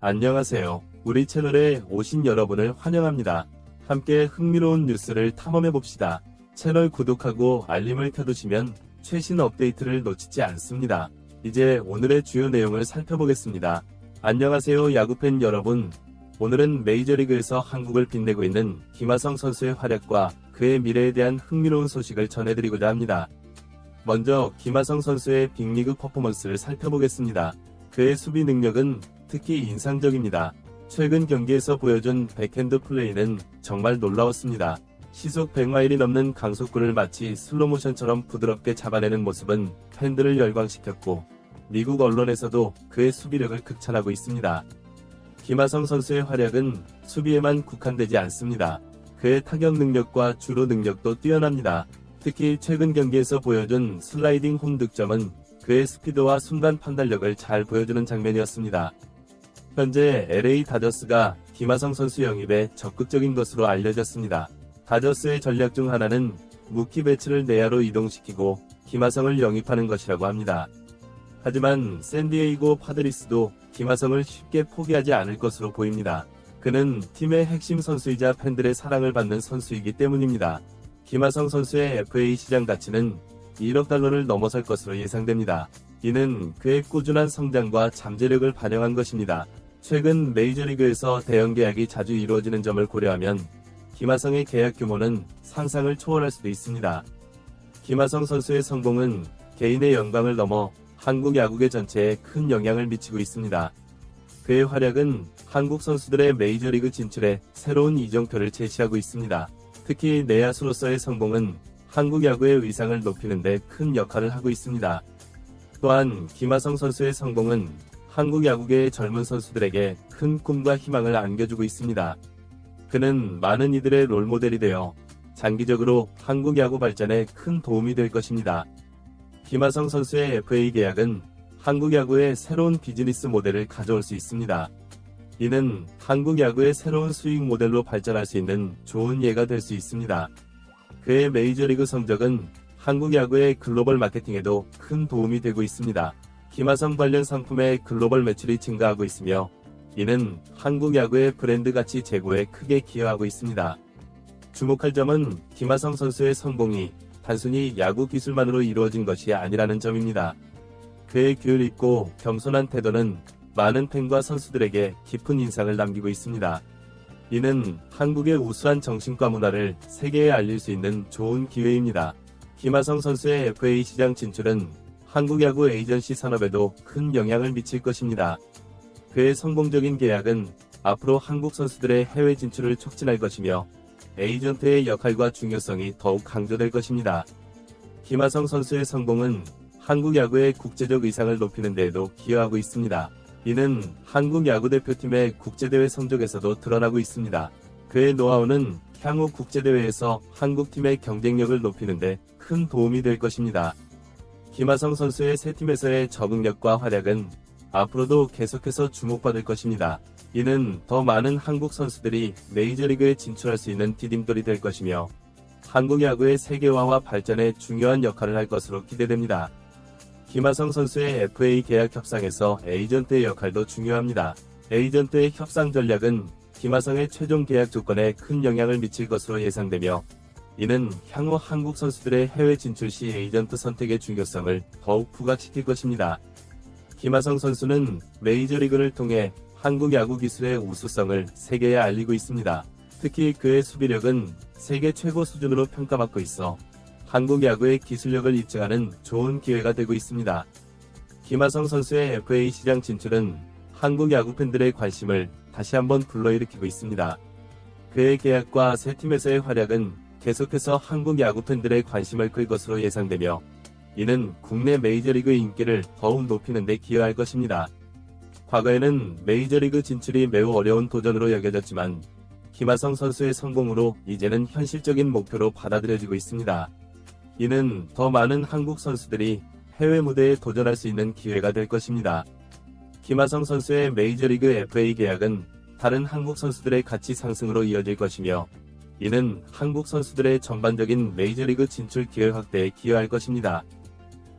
안녕하세요. 우리 채널에 오신 여러분을 환영합니다. 함께 흥미로운 뉴스를 탐험해 봅시다. 채널 구독하고 알림을 켜두시면 최신 업데이트를 놓치지 않습니다. 이제 오늘의 주요 내용을 살펴보겠습니다. 안녕하세요 야구팬 여러분. 오늘은 메이저리그에서 한국을 빛내고 있는 김하성 선수의 활약과 그의 미래에 대한 흥미로운 소식을 전해드리고자 합니다. 먼저 김하성 선수의 빅리그 퍼포먼스를 살펴보겠습니다. 그의 수비 능력은 특히 인상적입니다. 최근 경기에서 보여준 백핸드 플레이는 정말 놀라웠습니다. 시속 100마일이 넘는 강속구를 마치 슬로모션처럼 부드럽게 잡아내는 모습은 팬들을 열광시켰고 미국 언론에서도 그의 수비력을 극찬하고 있습니다. 김하성 선수의 활약은 수비에만 국한되지 않습니다. 그의 타격 능력과 주로 능력도 뛰어납니다. 특히 최근 경기에서 보여준 슬라이딩 홈 득점은 그의 스피드와 순간 판단력을 잘 보여주는 장면이었습니다. 현재 LA 다저스가 김하성 선수 영입에 적극적인 것으로 알려졌습니다. 다저스의 전략 중 하나는 무키 배츠를 내야로 이동시키고 김하성을 영입하는 것이라고 합니다. 하지만 샌디에이고 파드리스도 김하성을 쉽게 포기하지 않을 것으로 보입니다. 그는 팀의 핵심 선수이자 팬들의 사랑을 받는 선수이기 때문입니다. 김하성 선수의 FA 시장 가치는 1억 달러를 넘어설 것으로 예상됩니다. 이는 그의 꾸준한 성장과 잠재력을 반영한 것입니다. 최근 메이저리그에서 대형 계약이 자주 이루어지는 점을 고려하면 김하성의 계약 규모는 상상을 초월할 수도 있습니다. 김하성 선수의 성공은 개인의 영광을 넘어 한국 야구계 전체에 큰 영향을 미치고 있습니다. 그의 활약은 한국 선수들의 메이저리그 진출에 새로운 이정표를 제시하고 있습니다. 특히 내야수로서의 성공은 한국 야구의 위상을 높이는 데 큰 역할을 하고 있습니다. 또한 김하성 선수의 성공은 한국 야구계의 젊은 선수들에게 큰 꿈과 희망을 안겨주고 있습니다. 그는 많은 이들의 롤모델이 되어 장기적으로 한국 야구 발전에 큰 도움이 될 것입니다. 김하성 선수의 FA 계약은 한국 야구의 새로운 비즈니스 모델을 가져올 수 있습니다. 이는 한국 야구의 새로운 수익 모델로 발전할 수 있는 좋은 예가 될 수 있습니다. 그의 메이저리그 성적은 한국 야구의 글로벌 마케팅에도 큰 도움이 되고 있습니다. 김하성 관련 상품의 글로벌 매출이 증가하고 있으며 이는 한국 야구의 브랜드 가치 제고에 크게 기여하고 있습니다. 주목할 점은 김하성 선수의 성공이 단순히 야구 기술만으로 이루어진 것이 아니라는 점입니다. 그의 규율 있고 겸손한 태도는 많은 팬과 선수들에게 깊은 인상을 남기고 있습니다. 이는 한국의 우수한 정신과 문화를 세계에 알릴 수 있는 좋은 기회입니다. 김하성 선수의 FA 시장 진출은 한국 야구 에이전시 산업에도 큰 영향을 미칠 것입니다. 그의 성공적인 계약은 앞으로 한국 선수들의 해외 진출을 촉진할 것이며 에이전트의 역할과 중요성이 더욱 강조될 것입니다. 김하성 선수의 성공은 한국 야구의 국제적 의상을 높이는 데에도 기여하고 있습니다. 이는 한국 야구 대표팀의 국제대회 성적에서도 드러나고 있습니다. 그의 노하우는 향후 국제대회에서 한국팀의 경쟁력을 높이는 데 큰 도움이 될 것입니다. 김하성 선수의 새 팀에서의 적응력과 활약은 앞으로도 계속해서 주목받을 것입니다. 이는 더 많은 한국 선수들이 메이저리그에 진출할 수 있는 디딤돌이 될 것이며 한국 야구의 세계화와 발전에 중요한 역할을 할 것으로 기대됩니다. 김하성 선수의 FA 계약 협상에서 에이전트의 역할도 중요합니다. 에이전트의 협상 전략은 김하성의 최종 계약 조건에 큰 영향을 미칠 것으로 예상되며 이는 향후 한국 선수들의 해외 진출 시 에이전트 선택의 중요성을 더욱 부각시킬 것입니다. 김하성 선수는 메이저리그를 통해 한국 야구 기술의 우수성을 세계에 알리고 있습니다. 특히 그의 수비력은 세계 최고 수준으로 평가받고 있어 한국 야구의 기술력을 입증하는 좋은 기회가 되고 있습니다. 김하성 선수의 FA 시장 진출은 한국 야구 팬들의 관심을 다시 한번 불러일으키고 있습니다. 그의 계약과 새 팀에서의 활약은 계속해서 한국 야구 팬들의 관심을 끌 것으로 예상되며 이는 국내 메이저리그 인기를 더욱 높이는 데 기여할 것입니다. 과거에는 메이저리그 진출이 매우 어려운 도전으로 여겨졌지만 김하성 선수의 성공으로 이제는 현실적인 목표로 받아들여지고 있습니다. 이는 더 많은 한국 선수들이 해외 무대에 도전할 수 있는 기회가 될 것입니다. 김하성 선수의 메이저리그 FA 계약은 다른 한국 선수들의 가치 상승으로 이어질 것이며 이는 한국 선수들의 전반적인 메이저리그 진출 기회 확대에 기여할 것입니다.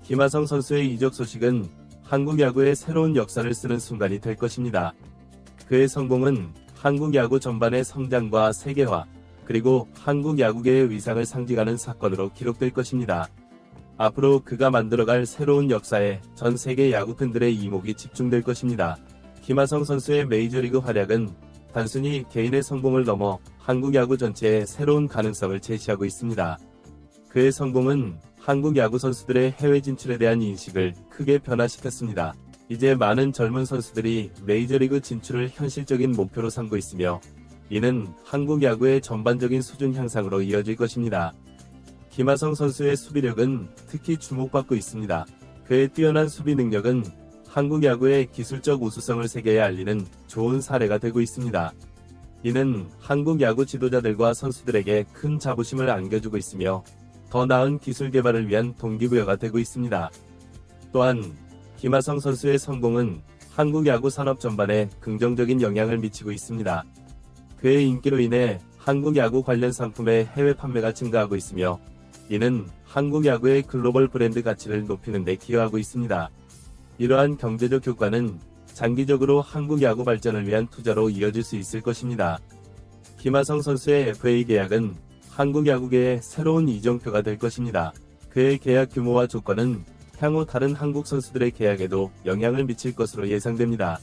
김하성 선수의 이적 소식은 한국 야구의 새로운 역사를 쓰는 순간이 될 것입니다. 그의 성공은 한국 야구 전반의 성장과 세계화, 그리고 한국 야구계의 위상을 상징하는 사건으로 기록될 것입니다. 앞으로 그가 만들어갈 새로운 역사에 전 세계 야구 팬들의 이목이 집중될 것입니다. 김하성 선수의 메이저리그 활약은 단순히 개인의 성공을 넘어 한국 야구 전체에 새로운 가능성을 제시하고 있습니다. 그의 성공은 한국 야구 선수들의 해외 진출에 대한 인식을 크게 변화시켰습니다. 이제 많은 젊은 선수들이 메이저리그 진출을 현실적인 목표로 삼고 있으며 이는 한국 야구의 전반적인 수준 향상으로 이어질 것입니다. 김하성 선수의 수비력은 특히 주목받고 있습니다. 그의 뛰어난 수비 능력은 한국 야구의 기술적 우수성을 세계에 알리는 좋은 사례가 되고 있습니다. 이는 한국 야구 지도자들과 선수들에게 큰 자부심을 안겨주고 있으며 더 나은 기술 개발을 위한 동기부여가 되고 있습니다. 또한 김하성 선수의 성공은 한국 야구 산업 전반에 긍정적인 영향을 미치고 있습니다. 그의 인기로 인해 한국 야구 관련 상품의 해외 판매가 증가하고 있으며 이는 한국 야구의 글로벌 브랜드 가치를 높이는 데 기여하고 있습니다. 이러한 경제적 효과는 장기적으로 한국 야구 발전을 위한 투자로 이어질 수 있을 것입니다. 김하성 선수의 FA 계약은 한국 야구계의 새로운 이정표가 될 것입니다. 그의 계약 규모와 조건은 향후 다른 한국 선수들의 계약에도 영향을 미칠 것으로 예상됩니다.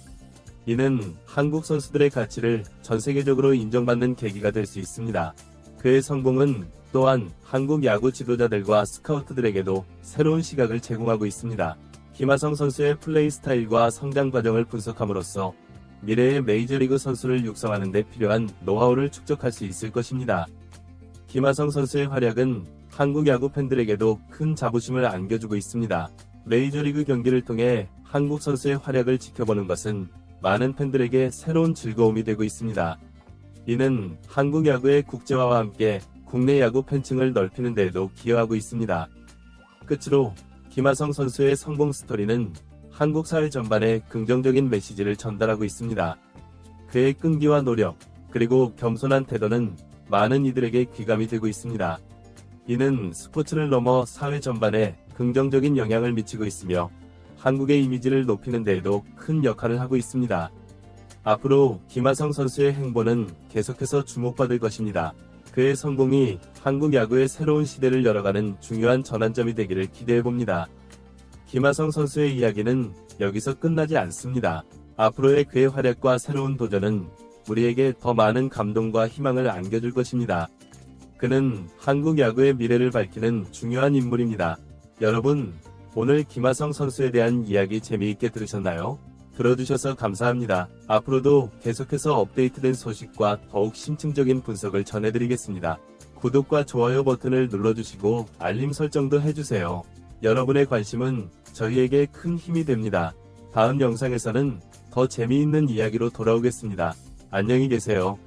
이는 한국 선수들의 가치를 전 세계적으로 인정받는 계기가 될 수 있습니다. 그의 성공은 또한 한국 야구 지도자들과 스카우트들에게도 새로운 시각을 제공하고 있습니다. 김하성 선수의 플레이 스타일과 성장 과정을 분석함으로써 미래의 메이저리그 선수를 육성하는 데 필요한 노하우를 축적할 수 있을 것입니다. 김하성 선수의 활약은 한국 야구 팬들에게도 큰 자부심을 안겨주고 있습니다. 메이저리그 경기를 통해 한국 선수의 활약을 지켜보는 것은 많은 팬들에게 새로운 즐거움이 되고 있습니다. 이는 한국 야구의 국제화와 함께 국내 야구 팬층을 넓히는 데에도 기여하고 있습니다. 끝으로 김하성 선수의 성공 스토리는 한국 사회 전반에 긍정적인 메시지를 전달하고 있습니다. 그의 끈기와 노력, 그리고 겸손한 태도는 많은 이들에게 귀감이 되고 있습니다. 이는 스포츠를 넘어 사회 전반에 긍정적인 영향을 미치고 있으며 한국의 이미지를 높이는 데에도 큰 역할을 하고 있습니다. 앞으로 김하성 선수의 행보는 계속해서 주목받을 것입니다. 그의 성공이 한국 야구의 새로운 시대를 열어가는 중요한 전환점이 되기를 기대해봅니다. 김하성 선수의 이야기는 여기서 끝나지 않습니다. 앞으로의 그의 활약과 새로운 도전은 우리에게 더 많은 감동과 희망을 안겨줄 것입니다. 그는 한국 야구의 미래를 밝히는 중요한 인물입니다. 여러분, 오늘 김하성 선수에 대한 이야기 재미있게 들으셨나요? 들어주셔서 감사합니다. 앞으로도 계속해서 업데이트된 소식과 더욱 심층적인 분석을 전해드리겠습니다. 구독과 좋아요 버튼을 눌러주시고 알림 설정도 해주세요. 여러분의 관심은 저희에게 큰 힘이 됩니다. 다음 영상에서는 더 재미있는 이야기로 돌아오겠습니다. 안녕히 계세요.